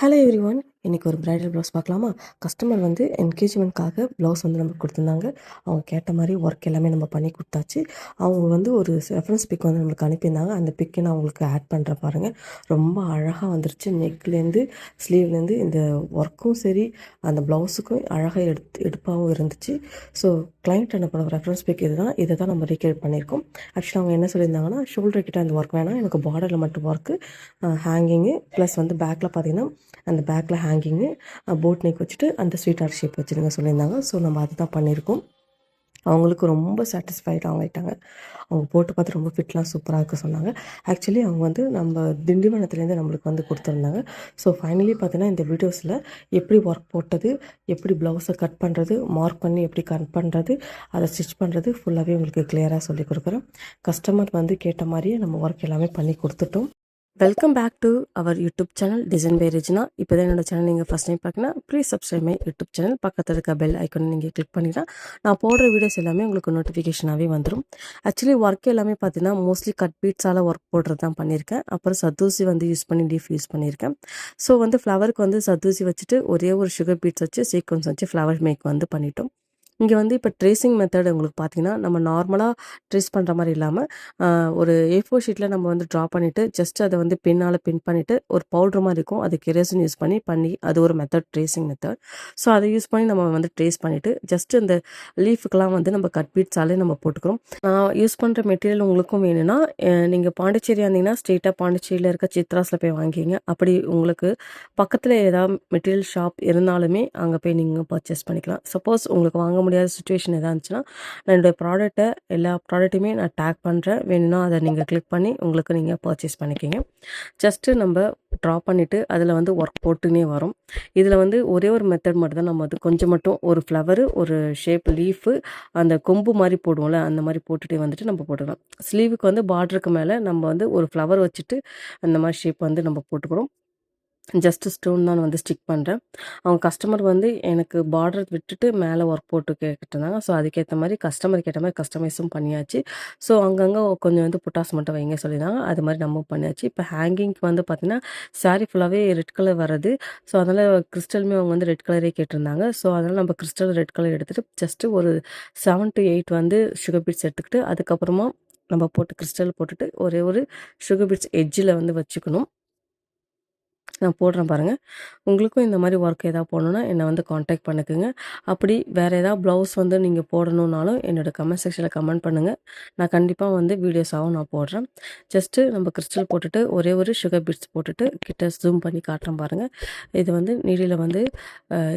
Hello every one இன்றைக்கி ஒரு bridal blouse பார்க்கலாமா? கஸ்டமர் வந்து என்கேஜ்மெண்ட்காக ப்ளவுஸ் வந்து நமக்கு கொடுத்துருந்தாங்க. அவங்க கேட்ட மாதிரி ஒர்க் எல்லாமே நம்ம பண்ணி கொடுத்தாச்சு. அவங்க வந்து ஒரு ரெஃபரன்ஸ் பிக் வந்து நம்மளுக்கு அனுப்பியிருந்தாங்க. அந்த பிக்கை நான் உங்களுக்கு ஆட் பண்ணுற பாருங்கள் ரொம்ப அழகாக வந்துருச்சு. நெக்லேருந்து ஸ்லீவ்லேருந்து இந்த ஒர்க்கும் சரி அந்த ப்ளவுஸுக்கும் அழகாக எடுத்து எடுப்பாகவும் இருந்துச்சு. ஸோ கிளைண்ட் அனுப்பின ரெஃபரன்ஸ் பிக் இது தான் இதை தான் நம்ம ரீக்ரியேட் பண்ணியிருக்கோம். ஆக்சுவலாக அவங்க என்ன சொல்லியிருந்தாங்கன்னா ஷோல்டர் கிட்ட அந்த ஒர்க் வேணாம். எனக்கு பார்டரில் மட்டும் ஒர்க்கு ஹேங்கிங்கு ப்ளஸ் வந்து பேக்கில் பார்த்தீங்கன்னா அந்த பேக்கில் ஹேங்கிங்கு போட் நெக் வச்சுட்டு அந்த ஸ்வீட் ஆர்ட் ஷேப் வச்சுருங்க சொல்லியிருந்தாங்க. ஸோ நம்ம அதுதான் பண்ணியிருக்கோம். அவங்களுக்கு ரொம்ப சாட்டிஸ்ஃபைட் ஆகிட்டாங்க அவங்க போட்டு பார்த்து ரொம்ப ஃபிட்லாம் சூப்பராக இருக்க சொன்னாங்க. ஆக்சுவலி அவங்க வந்து நம்ம திண்டிவனத்துலேருந்து நம்மளுக்கு வந்து கொடுத்துருந்தாங்க. ஸோ ஃபைனலி பார்த்தீங்கன்னா இந்த வீடியோஸில் எப்படி ஒர்க் போட்டது எப்படி ப்ளவுஸை கட் பண்ணுறது மார்க் பண்ணி எப்படி கட் பண்ணுறது அதை ஸ்டிச் பண்ணுறது ஃபுல்லாகவே உங்களுக்கு கிளியராக சொல்லி கொடுக்குறேன். கஸ்டமர் வந்து கேட்ட மாதிரியே நம்ம ஒர்க் எல்லாமே பண்ணி கொடுத்துட்டோம். Welcome back to our YouTube channel design by Regina இப்போ தான் என்னோட சேனல் நீங்கள் ஃபஸ்ட் டைம் பார்க்கணும் please subscribe my YouTube channel பக்கத்தில் இருக்க பெல் ஐக்கன் நீங்கள் கிளிக் பண்ணிட்டா நான் போடுற வீடியோஸ் எல்லாமே உங்களுக்கு நோட்டிஃபிகேஷனாகவே வந்துடும் ஆக்சுவலி ஒர்க் எல்லாமே பார்த்தீங்கன்னா மோஸ்ட்லி கட் பீட்ஸால் ஒர்க் போடுறது தான் பண்ணியிருக்கேன். அப்புறம் சத்தூசி வந்து யூஸ் பண்ணி லீஃப் யூஸ் பண்ணியிருக்கேன். ஸோ வந்து ஃப்ளவருக்கு வந்து சத்தூசி வச்சுட்டு ஒரே ஒரு சுகர் பீட்ஸ் வச்சு சீக்வன்ஸ் வச்சு ஃப்ளவர் மேக் வந்து பண்ணிட்டோம். இங்கே வந்து இப்போ ட்ரேசிங் மெத்தட் உங்களுக்கு பார்த்தீங்கன்னா நம்ம நார்மலாக ட்ரேஸ் பண்ணுற மாதிரி இல்லாமல் ஒரு ஏ ஃபோர் ஷீட்டில் நம்ம வந்து ட்ரா பண்ணிவிட்டு ஜஸ்ட் அதை வந்து பின்னால் பின் பண்ணிவிட்டு ஒரு பவுட்ரு மாதிரி இருக்கும். அது கெரேசன் யூஸ் பண்ணி பண்ணி அது ஒரு மெத்தட் ட்ரேசிங் மெத்தட் ஸோ அதை யூஸ் பண்ணி நம்ம வந்து ட்ரேஸ் பண்ணிவிட்டு ஜஸ்ட் இந்த லீஃபுக்கெலாம் வந்து நம்ம கட் பீட்ஸாலே நம்ம போட்டுக்கிறோம். நான் யூஸ் பண்ணுற மெட்டீரியல் உங்களுக்கும் வேணும்னா நீங்கள் பாண்டிச்சேரி இருந்தீங்கன்னா ஸ்ட்ரெயிட்டாக பாண்டிச்சேரியில் இருக்க சித்ராஸில் போய் வாங்கிக்கிங்க. அப்படி உங்களுக்கு பக்கத்தில் ஏதாவது மெட்டீரியல் ஷாப் இருந்தாலுமே அங்கே போய் நீங்கள் பர்ச்சேஸ் பண்ணிக்கலாம். சப்போஸ் உங்களுக்கு வாங்க முடியாத சுச்சுவேஷன் எதாக இருந்துச்சுன்னா நான் என்னுடைய ப்ராடக்ட்டை எல்லா ப்ராடக்ட்டுமே நான் டேக் பண்ணுறேன் வேணும்னா அதை நீங்கள் கிளிக் பண்ணி உங்களுக்கு நீங்கள் பர்ச்சேஸ் பண்ணிக்கிங்க. ஜஸ்ட்டு நம்ம ட்ரா பண்ணிவிட்டு அதில் வந்து ஒர்க் போட்டுனே வரும். இதில் வந்து ஒரே ஒரு மெத்தட் மட்டும் தான் நம்ம வந்து கொஞ்சம் மட்டும் ஒரு ஃப்ளவரு ஒரு ஷேப் லீஃபு அந்த கொம்பு மாதிரி போடுவோம்ல அந்த மாதிரி போட்டுகிட்டே வந்துட்டு நம்ம போட்டுக்கலாம். ஸ்லீவுக்கு வந்து பார்டருக்கு மேலே நம்ம வந்து ஒரு ஃப்ளவர் வச்சுட்டு அந்த மாதிரி ஷேப் வந்து நம்ம போட்டுக்கிறோம். ஜஸ்ட்டு ஸ்டோன் தான் வந்து ஸ்டிக் பண்ணுறேன் அவங்க கஸ்டமர் வந்து எனக்கு பார்டர் விட்டுட்டு மேலே ஒர்க் போட்டு கேட்டுருந்தாங்க ஸோ அதுக்கேற்ற மாதிரி கஸ்டமருக்கு ஏற்ற மாதிரி கஸ்டமைஸும் பண்ணியாச்சு. ஸோ அங்கங்கே கொஞ்சம் வந்து புட்டாஸ் மட்டும் வைங்க சொல்லியிருந்தாங்க. அது மாதிரி நம்ம பண்ணியாச்சு. இப்போ ஹேங்கிங்க்கு வந்து பார்த்திங்கன்னா சாரீ ஃபுல்லாகவே ரெட் கலர் வருது ஸோ அதனால் கிறிஸ்டலுமே அவங்க வந்து ரெட் கலரே கேட்டிருந்தாங்க. ஸோ அதனால் நம்ம கிறிஸ்டல் ரெட் கலர் எடுத்துகிட்டு ஜஸ்ட்டு ஒரு செவன் டு எயிட் வந்து சுகர் பீட்ஸ் எடுத்துக்கிட்டு அதுக்கப்புறமா நம்ம போட்டு கிறிஸ்டல் போட்டுட்டு ஒரே ஒரு சுகர் பீட்ஸ் எட்ஜில் வந்து வச்சுக்கணும். நான் போடுறேன் பாருங்கள் உங்களுக்கும் இந்த மாதிரி ஒர்க் எதாவது போடணுன்னா என்னை வந்து காண்டாக்ட் பண்ணிக்கோங்க. அப்படி வேறு ஏதாவது ப்ளவுஸ் வந்து நீங்கள் போடணுன்னாலும் என்னோடய கமெண்ட் செக்ஷனில் கமெண்ட் பண்ணுங்கள் நான் கண்டிப்பாக வந்து வீடியோஸாகவும் நான் போடுறேன். ஜஸ்ட்டு நம்ம கிறிஸ்டல் போட்டுட்டு ஒரே ஒரு சுகர் பிட்ஸ் போட்டுட்டு கிட்ட ஜூம் பண்ணி காட்டுறேன் பாருங்கள் இது வந்து நீடியில் வந்து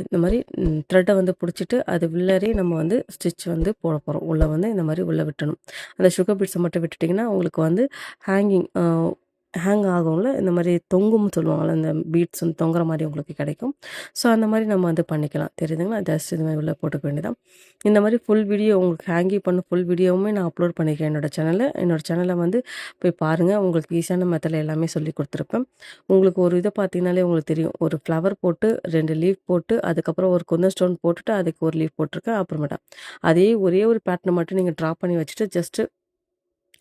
இந்த மாதிரி த்ரெட்டை வந்து பிடிச்சிட்டு அது உள்ளரே நம்ம வந்து ஸ்டிச் வந்து போட போகிறோம் உள்ளே வந்து இந்த மாதிரி உள்ளே விட்டணும். அந்த சுகர் பிட்ஸை மட்டும் விட்டுட்டிங்கன்னா உங்களுக்கு வந்து ஹேங்கிங் ஹேங் ஆகும்ல. இந்த மாதிரி தொங்கும்னு சொல்லுவாங்கள்ல அந்த பீட்ஸ் வந்து தொங்குற மாதிரி உங்களுக்கு கிடைக்கும். ஸோ அந்த மாதிரி நம்ம வந்து பண்ணிக்கலாம். தெரியுதுங்களா? ஜஸ்ட் இது மாதிரி உள்ளே போட்டுக்க வேண்டியதான் இந்த மாதிரி ஃபுல் வீடியோ உங்களுக்கு ஹேங்கி பண்ண ஃபுல் வீடியோவுமே நான் அப்லோட் பண்ணிக்கிறேன். என்னோடய சேனலில் என்னோடய சேனலை வந்து போய் பாருங்கள் உங்களுக்கு ஈஸியான மெத்தடில் எல்லாமே சொல்லி கொடுத்துருப்பேன். உங்களுக்கு ஒரு இதை பார்த்தீங்கனாலே உங்களுக்கு தெரியும். ஒரு ஃப்ளவர் போட்டு ரெண்டு லீவ் போட்டு அதுக்கப்புறம் ஒரு குந்த ஸ்டோன் போட்டுட்டு அதுக்கு ஒரு லீவ் போட்டிருக்கேன். அப்புறமேட்டா. அதே ஒரே ஒரு பேட்டர்னை மட்டும் நீங்கள் ட்ரா பண்ணி வச்சுட்டு ஜஸ்ட்டு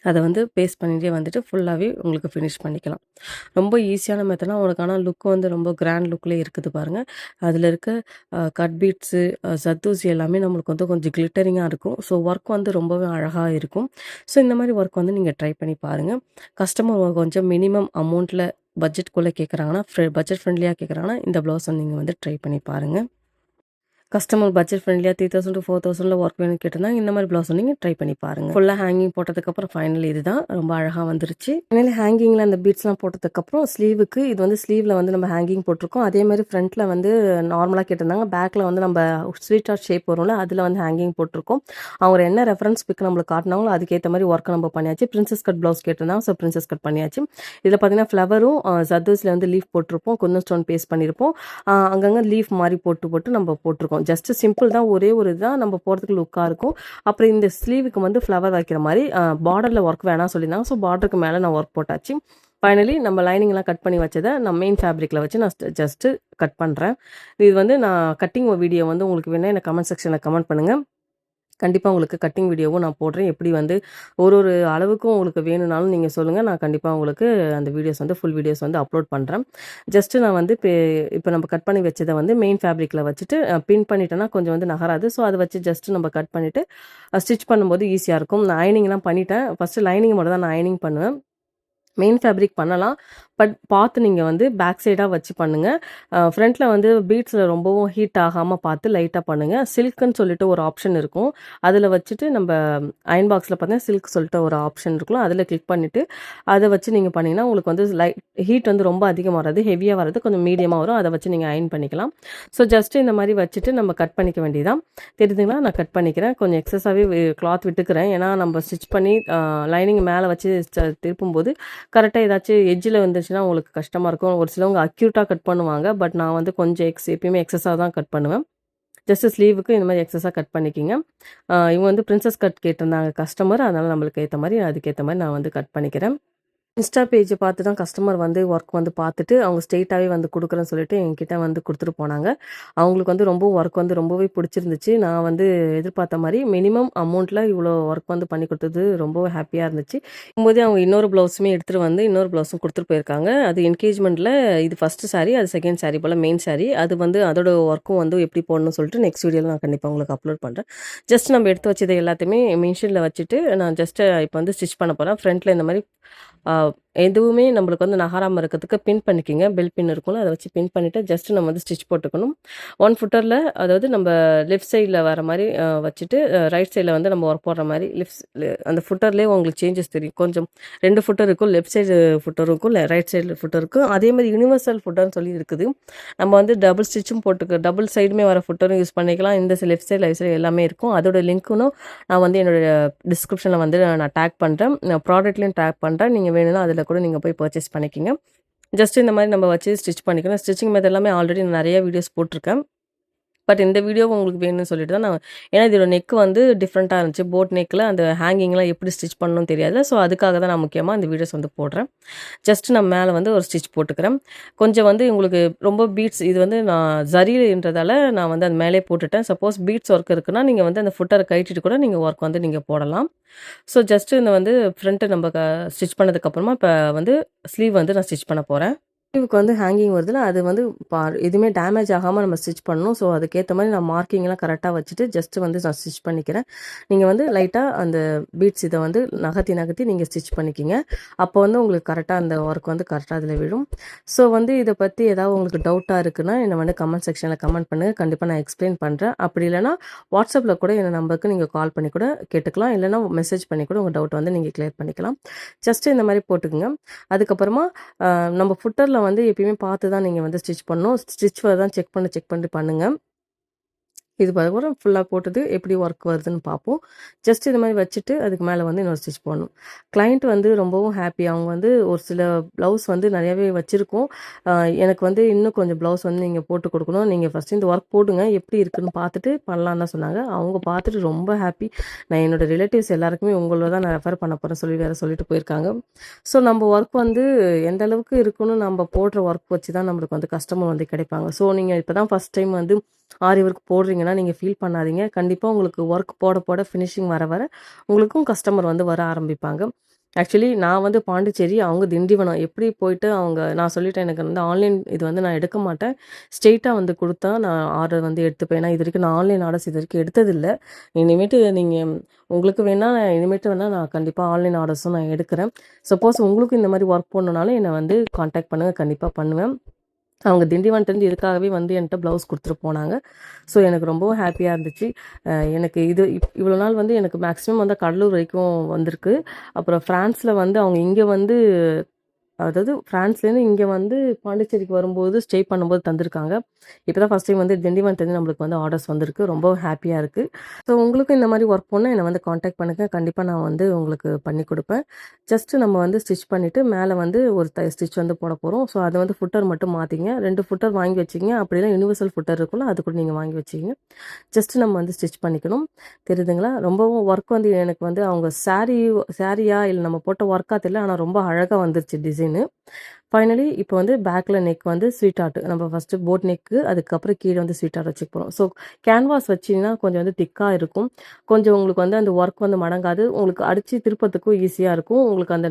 அதை வந்து பேஸ்ட் பண்ணிகிட்டே வந்துட்டு ஃபுல்லாகவே உங்களுக்கு ஃபினிஷ் பண்ணிக்கலாம். ரொம்ப ஈஸியான மெத்தடாக உங்களுக்கு ஆனால் லுக் வந்து ரொம்ப கிராண்ட் லுக்கில் இருக்குது பாருங்கள் அதில் இருக்க கட் பீட்ஸு சத்தூசி எல்லாமே நம்மளுக்கு வந்து கொஞ்சம் கிளிட்டரிங்காக இருக்கும். ஸோ ஒர்க் வந்து ரொம்பவே அழகாக இருக்கும். ஸோ இந்த மாதிரி ஒர்க் வந்து நீங்கள் ட்ரை பண்ணி பாருங்கள் கஸ்டமர் கொஞ்சம் மினிமம் அமௌண்ட்டில் பட்ஜெட்குள்ளே கேட்குறாங்கன்னா ஃப்ரெ பட்ஜெட் ஃப்ரெண்ட்லியாக கேட்குறாங்கன்னா இந்த ப்ளவுஸை நீங்கள் வந்து ட்ரை பண்ணி பாருங்கள் கஸ்டமர் பட்ஜெட் ஃப்ரெண்ட்லியாக த்ரீ தௌசண்ட் டு ஃபோர் தௌசண்டில் ஒர்க் வேணும் கேட்டிருந்தாங்க இந்த மாதிரி ப்ளவுஸ் நீங்கள் ட்ரை பண்ணி பாருங்கள் ஃபுல்லாக ஹேங்கிங் போட்டதுக்கப்புறம் ஃபைனல் இது தான் ரொம்ப அழகாக வந்துருச்சு. ஃபைனல் ஹேங்கிங்கில் அந்த பீட்ஸ்லாம் போட்டதுக்கப்புறம் ஸ்லீவுக்கு இது வந்து ஸ்லீவில் வந்து நம்ம ஹேங்கிங் போட்டிருக்கோம். அதே மாதிரி ஃப்ரண்ட்டில் வந்து நார்மலாக கேட்டிருந்தாங்க. பேக்கில் வந்து நம்ம ஸ்வீட் ஆர்ட் ஷேப் வரும்ல அதில் வந்து ஹேங்கிங் போட்டிருக்கோம். அவங்க என்ன ரெஃபரன்ஸ் பிக் நம்மளுக்கு காட்டினாங்களோ அதுக்கேற்ற மாதிரி ஒர்க் நம்ம பண்ணியாச்சு. பிரின்சஸ் கட் ப்ளவுஸ் கேட்டிருந்தாங்க ஸோ பிரின்சஸ் கட் பண்ணியாச்சு. இதில் பார்த்தீங்கன்னா ஃப்ளவரும் ஜத்தூஸில் வந்து லீஃப் போட்டிருப்போம். குந்தன் ஸ்டோன் பேஸ்ட் பண்ணியிருப்போம் அங்கங்கே லீஃப் மாதிரி போட்டு போட்டு நம்ம போட்டிருக்கோம். ஜஸ்ட் சிம்பிள் தான் ஒரே ஒரு இதுதான் நம்ம போகிறதுக்கு லுக்காக இருக்கும். அப்புறம் இந்த ஸ்லீவுக்கு வந்து ஃப்ளவர் வைக்கிற மாதிரி பார்டரில் ஒர்க் வேணாம் சொல்லியிருந்தாங்க. ஸோ பார்டருக்கு மேலே நான் ஒர்க் போட்டாச்சு. ஃபைனலி நம்ம லைனிங்லாம் கட் பண்ணி வச்சதை நான் மெயின் ஃபேப்ரிக்கில் வச்சு நான் ஜஸ்ட்டு கட் பண்ணுறேன் இது வந்து நான் கட்டிங் வீடியோ வந்து உங்களுக்கு வேணால் எனக்கு கமெண்ட் செக்ஷனில் கமெண்ட் பண்ணுங்கள் கண்டிப்பாக உங்களுக்கு கட்டிங் வீடியோவும் நான் போடுறேன். எப்படி வந்து ஒரு ஒரு அளவுக்கும் உங்களுக்கு வேணும்னாலும் நீங்கள் சொல்லுங்கள் நான் கண்டிப்பாக உங்களுக்கு அந்த வீடியோஸ் வந்து ஃபுல் வீடியோஸ் வந்து அப்லோட் பண்ணுறேன் ஜஸ்ட்டு நான் வந்து இப்போ நம்ம கட் பண்ணி வச்சதை வந்து மெயின் ஃபேப்ரிக்கில் வச்சுட்டு பின் பண்ணிட்டேன்னா கொஞ்சம் வந்து நகராது. ஸோ அதை வச்சு ஜஸ்ட்டு நம்ம கட் பண்ணிவிட்டு ஸ்டிச் பண்ணும்போது ஈஸியாக இருக்கும். நான் அயனிங்லாம் பண்ணிட்டேன். ஃபஸ்ட்டு லைனிங் மட்டும் தான் நான் அயனிங் பண்ணுவேன். மெயின் ஃபேப்ரிக் பண்ணலாம். பட் பார்த்து நீங்கள் வந்து பேக் சைடாக வச்சு பண்ணுங்கள் ஃப்ரண்ட்டில் வந்து பீட்ஸில் ரொம்பவும் ஹீட் ஆகாமல் பார்த்து லைட்டாக பண்ணுங்கள் சில்க்குன்னு சொல்லிட்டு ஒரு ஆப்ஷன் இருக்கும். அதில் வச்சுட்டு நம்ம அயன் பாக்ஸில் பார்த்தீங்கன்னா சில்க் சொல்லிட்டு ஒரு ஆப்ஷன் இருக்கும் அதில் கிளிக் பண்ணிவிட்டு அதை வச்சு நீங்கள் பண்ணிங்கன்னா உங்களுக்கு வந்து லைட் ஹீட் வந்து ரொம்ப அதிகமாக வராது. ஹெவியாக வராது. கொஞ்சம் மீடியமாக வரும். அதை வச்சு நீங்கள் அயன் பண்ணிக்கலாம். ஸோ ஜஸ்ட்டு இந்த மாதிரி வச்சுட்டு நம்ம கட் பண்ணிக்க வேண்டியதான் தெரிஞ்சுங்களா நான் கட் பண்ணிக்கிறேன். கொஞ்சம் எக்ஸஸாகவே கிளாத் விட்டுக்கிறேன். ஏன்னா நம்ம ஸ்டிச் பண்ணி லைனிங் மேலே வச்சு திருப்பும்போது கரெக்டாக ஏதாச்சும் எஜ்ஜில் இருந்துச்சுன்னா உங்களுக்கு கஷ்டமாக இருக்கும். ஒரு சிலவங்க அக்யூட்டாக கட் பண்ணுவாங்க. பட் நான் வந்து கொஞ்சம் எக்ஸ் எப்பயுமே எக்ஸஸாக தான் கட் பண்ணுவேன். ஜஸ்ட் ஸ்லீவுக்கு இந்த மாதிரி எக்ஸஸாக கட் பண்ணிக்கிங்க. இவங்க வந்து பிரின்சஸ் கட் கேட்டிருந்தாங்க கஸ்டமர் அதனால் நம்மளுக்கு ஏற்ற மாதிரி அதுக்கேற்ற மாதிரி நான் வந்து கட் பண்ணிக்கிறேன். இன்ஸ்டா பேஜை பார்த்து தான் கஸ்டமர் வந்து ஒர்க் வந்து பார்த்துட்டு அவங்க ஸ்ட்ரெயிட்டாகவே வந்து கொடுக்குறேன்னு சொல்லிட்டு என்கிட்ட வந்து கொடுத்துட்டு போனாங்க. அவங்களுக்கு வந்து ரொம்ப ஒர்க் வந்து ரொம்பவே பிடிச்சிருந்துச்சு. நான் வந்து எதிர்பார்த்த மாதிரி மினிமம் அமௌண்ட்டில் இவ்வளோ ஒர்க் வந்து பண்ணி கொடுத்தது ரொம்ப ஹாப்பியாக இருந்துச்சு. போதே அவங்க இன்னொரு ப்ளவுஸுமே எடுத்துகிட்டு வந்து இன்னொரு ப்ளவுஸும் கொடுத்துட்டு போயிருக்காங்க. அது என்கேஜ்மெண்ட்டில் இது ஃபஸ்ட்டு சாரீ அது செகண்ட் சாரீ போல் மெயின் சாரீ அது வந்து அதோட ஒர்க்கும் வந்து எப்படி போடணும்னு சொல்லிட்டு நெக்ஸ்ட் வீடியோவில் நான் கண்டிப்பாக உங்களுக்கு அப்லோட் பண்ணுறேன் ஜஸ்ட் நம்ம எடுத்து வச்சதை எல்லாத்தையுமே மிஷினில் வச்சுட்டு நான் ஜஸ்ட்டு இப்போ வந்து ஸ்டிச் பண்ண போகிறேன் ஃப்ரண்ட்டில் இந்த மாதிரி uh, எதுவுமே நம்மளுக்கு வந்து நகராமல் இருக்கிறதுக்கு பின் பண்ணிக்கிங்க. பெல் பின் இருக்கும்ல அதை வச்சு பின் பண்ணிவிட்டு ஜஸ்ட் நம்ம வந்து ஸ்டிச் போட்டுக்கணும். ஒன் ஃபுட்டரில் அதாவது நம்ம லெஃப்ட் சைடில் வர மாதிரி வச்சுட்டு ரைட் சைடில் வந்து நம்ம ஒர்க் போடுற மாதிரி லெஃப்ட் அந்த ஃபுட்டர்லேயே உங்களுக்கு சேஞ்சஸ் தெரியும். கொஞ்சம் ரெண்டு ஃபுட்டர் இருக்கும் லெஃப்ட் சைடு ஃபுட்டர் இருக்கும் ரைட் சைடு ஃபுட்டர் இருக்கும். அதே மாதிரி யூனிவர்சல் ஃபுட்டர்னு சொல்லி இருக்குது. நம்ம வந்து டபுள் ஸ்டிச்சும் போட்டுக்க டபுள் சைடுமே வர ஃபுட்டரும் யூஸ் பண்ணிக்கலாம். இந்த லெஃப்ட் சைடு ரைட் சைடு எல்லாமே இருக்கும். அதோட லிங்க்கும் நான் வந்து என்னோடய டிஸ்கிரிப்ஷனில் வந்து நான் டேக் பண்ணுறேன் ப்ராடக்ட்லேயும் டேக் பண்ணுறேன் நீங்கள் வேணும்னா அதில் கூட நீங்கள் போய் பர்ச்சேஸ் பண்ணிக்கிங்க. ஜஸ்ட் இந்த மாதிரி நம்ம வச்சு ஸ்டிச் பண்ணிக்கணும். ஸ்டிச்சிங் மெத்தட் எல்லாமே ஆல்ரெடி நிறைய வீடியோஸ் போட்டிருக்கேன். பட் இந்த வீடியோ உங்களுக்கு வேணும்னு சொல்லிட்டு தான் நான் ஏன்னா இதோட நெக் வந்து டிஃப்ரெண்ட்டாக இருந்துச்சு. போட் நெக்கில் அந்த ஹேங்கிங்லாம் எப்படி ஸ்டிச் பண்ணணும்னு தெரியாது ஸோ அதுக்காக தான் நான் முக்கியமாக இந்த வீடியோஸ் வந்து போடுறேன். ஜஸ்ட் நான் மேலே வந்து ஒரு ஸ்டிச் போட்டுக்கிறேன். கொஞ்சம் வந்து உங்களுக்கு ரொம்ப பீட்ஸ் இது வந்து நான் ஜரியன்றதால நான் வந்து அது மேலே போட்டுட்டேன். சப்போஸ் பீட்ஸ் ஒர்க் இருக்குன்னா நீங்கள் வந்து அந்த ஃபுட்டரை கட்டிட்டு கூட நீங்கள் ஒர்க் வந்து நீங்கள் போடலாம். ஸோ ஜஸ்ட்டு இந்த வந்து ஃப்ரண்ட்டு நம்ம ஸ்டிச் பண்ணதுக்கப்புறமா இப்போ வந்து ஸ்லீவ் வந்து நான் ஸ்டிச் பண்ண போகிறேன் ஸ்லீவுக்கு வந்து ஹேங்கிங் வருதுல அது வந்து பா எதுவுமே டேமேஜ் ஆகாமல் நம்ம ஸ்டிச் பண்ணணும். ஸோ அதுக்கேற்ற மாதிரி நான் மார்க்கிங்லாம் கரெக்டாக வச்சுட்டு ஜஸ்ட் வந்து நான் ஸ்டிச் பண்ணிக்கிறேன். நீங்கள் வந்து லைட்டாக அந்த பீட்ஸ் இதை வந்து நகர்த்தி நகர்த்தி நீங்கள் ஸ்டிச் பண்ணிக்கிங்க. அப்போ வந்து உங்களுக்கு கரெக்டாக அந்த ஒர்க் வந்து கரெக்டாக அதில் விழும். ஸோ வந்து இதை பற்றி ஏதாவது உங்களுக்கு டவுட்டாக இருக்குன்னா என்னை வந்து கமெண்ட் செக்ஷனில் கமெண்ட் பண்ணுங்கள் கண்டிப்பாக நான் எக்ஸ்பிளைன் பண்ணுறேன் அப்படி இல்லைனா வாட்ஸ்அப்பில் கூட என் நம்பருக்கு நீங்கள் கால் பண்ணி கூட கேட்டுக்கலாம். இல்லைனா மெசேஜ் பண்ணி கூட உங்கள் டவுட் வந்து நீங்கள் கிளியர் பண்ணிக்கலாம். ஜஸ்ட் இந்த மாதிரி போட்டுக்குங்க. அதுக்கப்புறமா நம்ம ஃபுட்டரில் வந்து எப்பயுமே பார்த்து தான் நீங்கள் வந்து ஸ்டிச் பண்ணணும். ஸ்டிச் தான் செக் பண்ணி செக் பண்ணி பண்ணுங்கள் இது அதுக்கப்புறம் ஃபுல்லாக போட்டது எப்படி ஒர்க் வருதுன்னு பார்ப்போம். ஜஸ்ட் இது மாதிரி வச்சுட்டு அதுக்கு மேலே வந்து இன்னொரு ஸ்டிச் பண்ணணும் கிளைண்ட் வந்து ரொம்பவும் ஹாப்பி அவங்க வந்து ஒரு சில ப்ளவுஸ் வந்து நிறையாவே வச்சுருக்கோம். எனக்கு வந்து இன்னும் கொஞ்சம் ப்ளவுஸ் வந்து நீங்கள் போட்டு கொடுக்கணும். நீங்கள் ஃபஸ்ட்டு இந்த ஒர்க் போடுங்க. எப்படி இருக்குன்னு பார்த்துட்டு பண்ணலான்னு தான் சொன்னாங்க. அவங்க பார்த்துட்டு ரொம்ப ஹாப்பி நான் என்னோடய ரிலேட்டிவ்ஸ் எல்லாருக்குமே உங்களோட தான் நான் ரெஃபர் பண்ண போகிறேன் சொல்லி வேறு சொல்லிட்டு போயிருக்காங்க. ஸோ நம்ம ஒர்க் வந்து எந்த அளவுக்கு இருக்குன்னு நம்ம போடுற ஒர்க் வச்சு தான் நம்மளுக்கு வந்து கஸ்டமர் வந்து கிடைப்பாங்க. ஸோ நீங்கள் இப்போ தான் ஃபஸ்ட் டைம் வந்து ஆரி ஒர்க் போடுறீங்க போடுறீங்கன்னா நீங்கள் ஃபீல் பண்ணாதீங்க. கண்டிப்பாக உங்களுக்கு ஒர்க் போட போட ஃபினிஷிங் வர வர உங்களுக்கும் கஸ்டமர் வந்து வர ஆரம்பிப்பாங்க. ஆக்சுவலி நான் வந்து பாண்டிச்சேரி அவங்க திண்டிவனம். எப்படி போயிட்டு அவங்க நான் சொல்லிட்டேன் எனக்கு வந்து ஆன்லைன் இது வந்து நான் எடுக்க மாட்டேன். ஸ்ட்ரெயிட்டாக வந்து கொடுத்தா நான் ஆர்டர் வந்து எடுத்துப்பேன். ஏன்னா இது வரைக்கும் நான் ஆன்லைன் ஆர்டர்ஸ் இது வரைக்கும் எடுத்ததில்லை. இனிமேட்டு நீங்கள் உங்களுக்கு வேணால் இனிமேட்டு வேணால் நான் கண்டிப்பாக ஆன்லைன் ஆர்டர்ஸும் நான் எடுக்கிறேன். சப்போஸ் உங்களுக்கும் இந்த மாதிரி ஒர்க் பண்ணனாலும் என்னை வந்து காண்டாக்ட் பண்ணுங்கள் கண்டிப்பாக பண்ணுவேன். அவங்க திண்டிவனத்துலேருந்து இதுக்காகவே வந்து என்கிட்ட ப்ளவுஸ் கொடுத்துட்டு போனாங்க. ஸோ எனக்கு ரொம்பவும் ஹாப்பியாக இருந்துச்சு. எனக்கு இது இப் இவ்வளோ நாள் வந்து எனக்கு மேக்ஸிமம் வந்து கடலூர் வரைக்கும் வந்திருக்கு. அப்புறம் ஃப்ரான்ஸில் வந்து அவங்க இங்கே வந்து அதாவது ஃப்ரான்ஸ்லேருந்து இங்கே வந்து பாண்டிச்சேரிக்கு வரும்போது ஸ்டே பண்ணும்போது தந்திருக்காங்க. இப்போ தான் ஃபஸ்ட் டைம் வந்து திண்டிவனத்துலேருந்து நம்மளுக்கு வந்து ஆர்டர்ஸ் வந்திருக்கு. ரொம்ப ஹாப்பியாக இருக்குது ஸோ உங்களுக்கும் இந்த மாதிரி ஒர்க் பண்ணால் என்னை வந்து காண்டாக்ட் பண்ணுங்கள் கண்டிப்பாக நான் வந்து உங்களுக்கு பண்ணி கொடுப்பேன். ஜஸ்ட்டு நம்ம வந்து ஸ்டிச் பண்ணிவிட்டு மேலே வந்து ஒரு த ஸ்டிச் வந்து போட போகிறோம் ஸோ அதை வந்து ஃபுட்டர் மட்டும் மாற்றிங்க ரெண்டு ஃபுட்டர் வாங்கி வச்சிங்க. அப்படிலாம் யூனிவர்சல் ஃபுட்டர் இருக்குல்ல அது கூட நீங்கள் வாங்கி வச்சிங்க. ஜஸ்ட்டு நம்ம வந்து ஸ்டிச் பண்ணிக்கணும். தெரியுதுங்களா? ரொம்பவும் ஒர்க் வந்து எனக்கு வந்து அவங்க சாரீ சாரியா இல்லை நம்ம போட்ட ஒர்க்காக தெரியல ஆனால் ரொம்ப அழகாக வந்துருச்சு டிசைன் டிசைனு ஃபைனலி இப்போ வந்து பேக்கில் நெக் வந்து ஸ்வீட் ஆர்ட் நம்ம ஃபஸ்ட்டு போட் நெக்கு அதுக்கப்புறம் கீழே வந்து ஸ்வீட் ஆர்ட் வச்சுக்க போகிறோம் ஸோ கேன்வாஸ் வச்சிங்கன்னா கொஞ்சம் வந்து திக்காக இருக்கும். கொஞ்சம் உங்களுக்கு வந்து அந்த ஒர்க் வந்து மடங்காது. உங்களுக்கு அடித்து திருப்பத்துக்கும் ஈஸியாக இருக்கும். உங்களுக்கு அந்த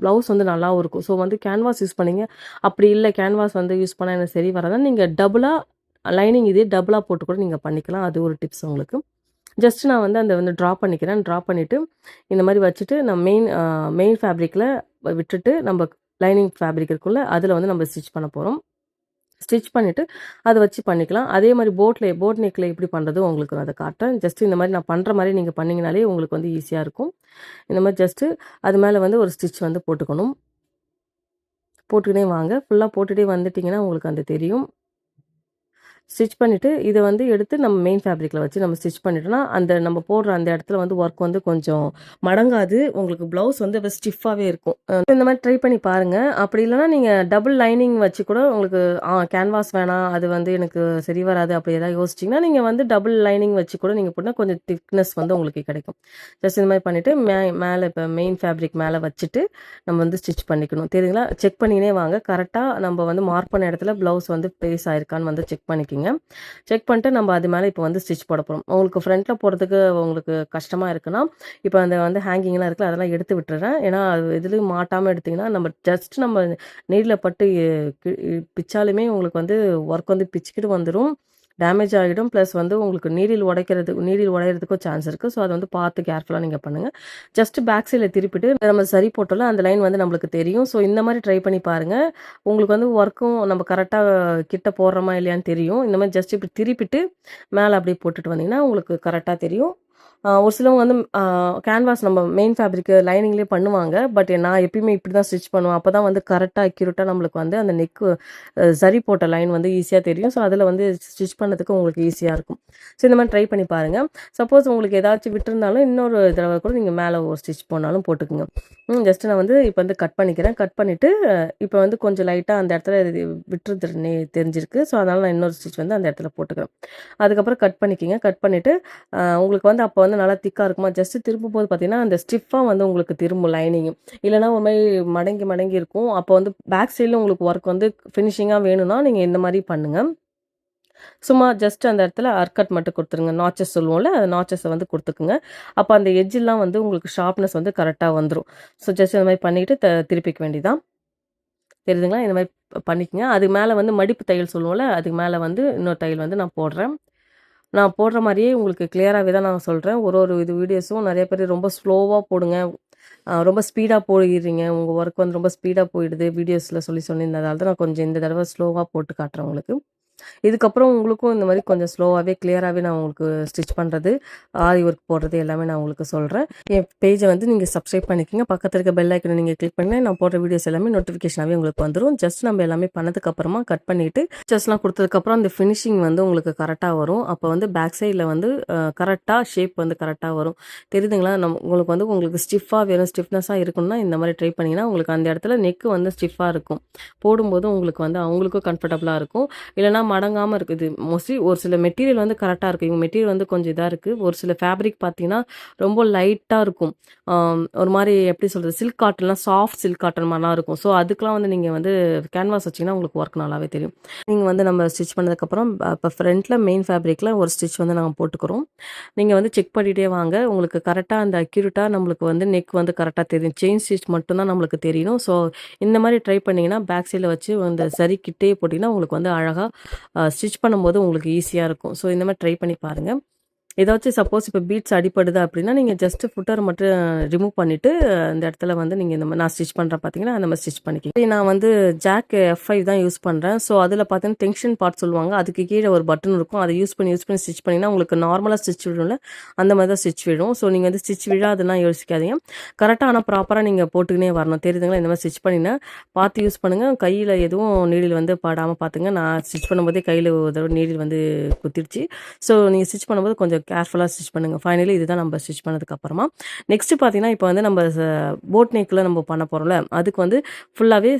ப்ளவுஸ் வந்து நல்லாவும் இருக்கும். ஸோ வந்து கேன்வாஸ் யூஸ் பண்ணீங்க. அப்படி இல்லை கேன்வாஸ் வந்து யூஸ் பண்ணால் எனக்கு சரி வராதான் நீங்கள் டபுளாக லைனிங் இதே டபுளாக போட்டு கூட நீங்கள் பண்ணிக்கலாம். அது ஒரு டிப்ஸ் உங்களுக்கு. ஜஸ்ட் நான் வந்து அந்த வந்து ட்ரா பண்ணிக்கிறேன். ட்ரா பண்ணிவிட்டு இந்த மாதிரி வச்சுட்டு நான் மெயின் மெயின் ஃபேப்ரிக்கில் விட்டுட்டு நம்ம லைனிங் ஃபேப்ரிக் இருக்குல்ல அதில் வந்து நம்ம ஸ்டிச் பண்ண போகிறோம் ஸ்டிச் பண்ணிவிட்டு அதை வச்சு பண்ணிக்கலாம். அதே மாதிரி போட்டில் போட் நெக்கில் எப்படி பண்ணுறது உங்களுக்கு நான் அதை காட்டுறேன். ஜஸ்ட் இந்த மாதிரி நான் பண்ணுற மாதிரி நீங்கள் பண்ணிங்கனாலே உங்களுக்கு வந்து ஈஸியாக இருக்கும். இந்த மாதிரி ஜஸ்ட்டு அது மேலே வந்து ஒரு ஸ்டிச் வந்து போட்டுக்கணும். போட்டுக்கிட்டே வாங்க. ஃபுல்லாக போட்டுகிட்டே வந்துட்டிங்கன்னா உங்களுக்கு அந்த தெரியும். ஸ்டிச் பண்ணிவிட்டு இதை வந்து எடுத்து நம்ம மெயின் ஃபேப்ரிக்கில் வச்சு நம்ம ஸ்டிச் பண்ணிட்டோம்னா அந்த நம்ம போடுற அந்த இடத்துல வந்து ஒர்க் வந்து கொஞ்சம் மடங்காது. உங்களுக்கு ப்ளவுஸ் வந்து இப்போ ஸ்டிஃபாகவே இருக்கும். இந்த மாதிரி ட்ரை பண்ணி பாருங்கள் அப்படி இல்லைனா நீங்கள் டபுள் லைனிங் வச்சு கூட உங்களுக்கு கேன்வாஸ் வேணாம் அது வந்து எனக்கு சரி வராது அப்படி ஏதாவது யோசிச்சிங்கன்னா நீங்கள் வந்து டபுள் லைனிங் வச்சு கூட நீங்கள் போட்டால் கொஞ்சம் திக்னஸ் வந்து உங்களுக்கு கிடைக்கும். ஜஸ்ட் இந்த மாதிரி பண்ணிவிட்டு மே மேலே இப்போ மெயின் ஃபேப்ரிக் மேலே வச்சுட்டு நம்ம வந்து ஸ்டிச் பண்ணிக்கணும். தெரியுங்களா செக் பண்ணினே வாங்க. கரெக்டாக நம்ம வந்து மார்க் பண்ண இடத்துல ப்ளவுஸ் வந்து ப்ளேஸ் ஆயிருக்கான்னு வந்து செக் பண்ணிக்கிங்க செக் பண்ணிட்டு நம்ம அது மேலே இப்போ வந்து ஸ்டிச் போட போகிறோம் உங்களுக்கு ஃப்ரண்ட்டில் போடுறதுக்கு உங்களுக்கு கஷ்டமாக இருக்குன்னா இப்போ அந்த வந்து ஹேங்கிங்லாம் இருக்குல்ல அதெல்லாம் எடுத்து விட்டுறேன். ஏன்னா அது இதுலேயும் மாட்டாமல் எடுத்திங்கன்னா நம்ம ஜஸ்ட் நம்ம நீரில் பட்டு பிச்சாலுமே உங்களுக்கு வந்து ஒர்க் வந்து பிச்சுக்கிட்டு வந்துடும் டேமேஜ் ஆகிடும். ப்ளஸ் வந்து உங்களுக்கு நீரில் உடைக்கிறது நீரில் உடையிறதுக்கும் சான்ஸ் இருக்குது ஸோ அதை வந்து பார்த்து கேர்ஃபுல்லாக நீங்கள் பண்ணுங்கள் ஜஸ்ட் பேக் சைடில் திருப்பிட்டு நம்ம சரி போட்டோம்ல அந்த லைன் வந்து நம்மளுக்கு தெரியும். ஸோ இந்த மாதிரி ட்ரை பண்ணி பாருங்கள் உங்களுக்கு வந்து ஒர்க்கும் நம்ம கரெக்டாக கிட்ட போடுறோமா இல்லையான்னு தெரியும். இந்த மாதிரி ஜஸ்ட் இப்படி திருப்பிட்டு மேலே அப்படியே போட்டுட்டு வந்தீங்கன்னா உங்களுக்கு கரெக்டாக தெரியும். ஒரு சிலவங்க வந்து கேன்வாஸ் நம்ம மெயின் ஃபேப்ரிக்கு லைனிங்லேயே பண்ணுவாங்க. பட் நான் எப்பயுமே இப்படி தான் ஸ்டிச் பண்ணுவேன். அப்போ தான் வந்து கரெக்டாக அக்யூரேட்டாக நம்மளுக்கு வந்து அந்த நெக்கு சரி போட்ட லைன் வந்து ஈஸியாக தெரியும். ஸோ அதில் வந்து ஸ்டிச் பண்ணதுக்கு உங்களுக்கு ஈஸியாக இருக்கும். ஸோ இந்த மாதிரி ட்ரை பண்ணி பாருங்கள் சப்போஸ் உங்களுக்கு ஏதாச்சும் விட்டுருந்தாலும் இன்னொரு தடவை கூட நீங்கள் மேலே ஒரு ஸ்டிச் போனாலும் போட்டுக்குங்க. ஜஸ்ட் நான் வந்து இப்போ வந்து கட் பண்ணிக்கிறேன். கட் பண்ணிவிட்டு இப்போ வந்து கொஞ்சம் லைட்டாக அந்த இடத்துல விட்டுறது தெரிஞ்சிருக்கு. ஸோ அதனால் நான் இன்னொரு ஸ்டிச் வந்து அந்த இடத்துல போட்டுக்கிறேன். அதுக்கப்புறம் கட் பண்ணிக்கிங்க. கட் பண்ணிவிட்டு உங்களுக்கு வந்து அப்போ வந்து நல்லா திக்காக இருக்குமா? ஜஸ்ட்டு திரும்பும் போது பார்த்தீங்கன்னா அந்த ஸ்டிஃபாக வந்து உங்களுக்கு திரும்பும் லைனிங்கு இல்லைனா ஒரு மாதிரி மடங்கி மடங்கி இருக்கும். அப்போ வந்து பேக் சைடில் உங்களுக்கு ஒர்க் வந்து ஃபினிஷிங்காக வேணும்னா நீங்கள் இந்த மாதிரி பண்ணுங்கள் சும்மா ஜஸ்ட் அந்த இடத்துல அர்கட் மட்டும் கொடுத்துருங்க. நாச்சஸ் சொல்லுவோம்ல அந்த நாச்சஸை வந்து கொடுத்துக்குங்க. அப்போ அந்த எஜ்ஜெல்லாம் வந்து உங்களுக்கு ஷார்ப்னஸ் வந்து கரெக்டாக வந்துடும் ஸோ ஜஸ்ட் இந்த மாதிரி பண்ணிவிட்டு த திருப்பிக்க வேண்டிதான் தெரியுதுங்களா? இந்த மாதிரி பண்ணிக்கங்க. அதுக்கு மேலே வந்து மடிப்பு தையல் சொல்லுவோம்ல அதுக்கு மேலே வந்து இன்னொரு தையல் வந்து நான் போடுறேன். நான் போடுற மாதிரியே உங்களுக்கு கிளியராகவே தான் நான் சொல்கிறேன் ஒரு ஒரு இது வீடியோஸும் நிறைய பேர் ரொம்ப ஸ்லோவாக போடுங்க. ரொம்ப ஸ்பீடாக போயிடுறீங்க உங்கள் ஒர்க் வந்து ரொம்ப ஸ்பீடாக போயிடுது. வீடியோஸில் சொல்லி சொன்னிருந்ததால் தான் நான் கொஞ்சம் இந்த தடவை ஸ்லோவாக போட்டு காட்டுறேன் உங்களுக்கு. இதுக்கப்புறம் உங்களுக்கும் இந்த மாதிரி கொஞ்சம் ஸ்லோவாகவே கிளியராகவே நான் உங்களுக்கு ஸ்டிச் பண்ணுறது ஆரி ஒர்க் போடுறது எல்லாமே நான் உங்களுக்கு சொல்கிறேன் என் பேஜை வந்து நீங்கள் சப்ஸ்கிரைப் பண்ணிக்கோங்க. பக்கத்தில் இருக்க பெல் ஐக்கனை நீங்கள் கிளிக் பண்ணி நான் போடுற வீடியோஸ் எல்லாமே நோட்டிஃபிகேஷனாகவே உங்களுக்கு வந்துடும் ஜஸ்ட் நம்ம எல்லாமே பண்ணதுக்கப்புறமா கட் பண்ணிவிட்டு ஜஸ்ட்லாம் கொடுத்ததுக்கப்புறம் அந்த ஃபினிஷிங் வந்து உங்களுக்கு கரெக்டாக வரும். அப்போ வந்து பேக் சைடில் வந்து கரெக்டாக ஷேப் வந்து கரெக்டாக வரும். தெரியுதுங்களா? நம்ம உங்களுக்கு வந்து உங்களுக்கு ஸ்டிஃபாக வேணும் ஸ்டிஃப்னஸாக இருக்குன்னா இந்த மாதிரி ட்ரை பண்ணிங்கன்னா உங்களுக்கு அந்த இடத்துல நெக்கு வந்து ஸ்டிஃபாக இருக்கும். போடும்போது உங்களுக்கு வந்து அவங்களுக்கும் கம்ஃபர்டபுளாக இருக்கும். இல்லைனா மடங்காமல் இருக்குது. மோஸ்ட்லி ஒரு சில மெட்டீரியல் வந்து கரெக்டாக இருக்குது இவங்க மெட்டீரியல் வந்து கொஞ்சம் இதாக இருக்குது ஒரு சில ஃபேப்ரிக் பார்த்தீங்கன்னா ரொம்ப லைட்டாக இருக்கும். ஒரு மாதிரி எப்படி சொல்கிறது சில்க் காட்டன்லாம் சாஃப்ட் சில்க் காட்டன் மாதிரிலாம் இருக்கும். ஸோ அதுக்கெலாம் வந்து நீங்கள் வந்து கேன்வாஸ் வச்சிங்கன்னா உங்களுக்கு ஒர்க் நல்லாவே தெரியும். நீங்கள் வந்து நம்ம ஸ்டிச் பண்ணதுக்கப்புறம் இப்போ ஃப்ரண்ட்டில் மெயின் ஃபேப்ரிக்கில் ஒரு ஸ்டிச் வந்து நாங்கள் போட்டுக்கிறோம். நீங்கள் வந்து செக் பண்ணிகிட்டே வாங்க. உங்களுக்கு கரெக்டாக அந்த அக்யூரேட்டாக நம்மளுக்கு வந்து நெக் வந்து கரெக்டாக தெரியும். செயின் ஸ்டிச் மட்டும்தான் நம்மளுக்கு தெரியணும். ஸோ இந்த மாதிரி ட்ரை பண்ணிங்கன்னா பேக் சைடில் வச்சு அந்த சரி கிட்டே போட்டிங்கன்னா உங்களுக்கு வந்து அழகாக ஸ்டிச் பண்ணும்போது உங்களுக்கு ஈஸியாக இருக்கும். ஸோ இந்த மாதிரி ட்ரை பண்ணி பாருங்கள் ஏதாச்சும் சப்போஸ் இப்போ பீட்ஸ் அடிப்படுது அப்படின்னா நீங்கள் ஜஸ்ட்டு ஃபுட்டர் மட்டும் ரிமூவ் பண்ணிவிட்டு அந்த இடத்துல வந்து நீங்கள் இந்த மாதிரி நான் ஸ்டிச் பண்ணுறேன் பார்த்தீங்கன்னா அந்த மாதிரி ஸ்டிச் பண்ணிக்கலாம் நான் வந்து ஜாக் எஃப் ஃபைவ் தான் யூஸ் பண்ணுறேன் ஸோ அதில் பார்த்தீங்கன்னா டென்ஷன் பார்ட் சொல்லுவாங்க. அதுக்கு கீழே ஒரு பட்டன் இருக்கும். அதை யூஸ் பண்ணி யூஸ் பண்ணி ஸ்டிச் பண்ணிங்கன்னா உங்களுக்கு நார்மலாக ஸ்டிச் விடும்ல அந்த மாதிரி தான் ஸ்டிச் விடும் ஸோ நீங்கள் வந்து ஸ்டிச் விழாதுலாம் யோசிக்காதீங்க. கரெக்டாக ஆனால் ப்ராப்பராக நீங்கள் போட்டுக்கினே வரணும். தெரியுதுங்களா? இந்த மாதிரி ஸ்டிச் பண்ணினா பார்த்து யூஸ் பண்ணுங்கள் கையில் எதுவும் நீடில் வந்து பாடாமல் பார்த்துங்க நான் ஸ்டிச் பண்ணும்போதே கையில் ஒரு தடவை நீடில் வந்து குத்திடுச்சு ஸோ நீங்கள் ஸ்டிச் பண்ணும்போது கொஞ்சம் கேர்ஃபுல்லாக ஸ்டிச் பண்ணுங்கள் ஃபைனலி இதுதான் நம்ம ஸ்டிச் பண்ணதுக்கப்புறமா நெக்ஸ்ட்டு பார்த்தீங்கன்னா இப்போ வந்து நம்ம போட் நெக்கில் நம்ம பண்ண போகிறோம்ல அதுக்கு வந்து ஃபுல்லாகவே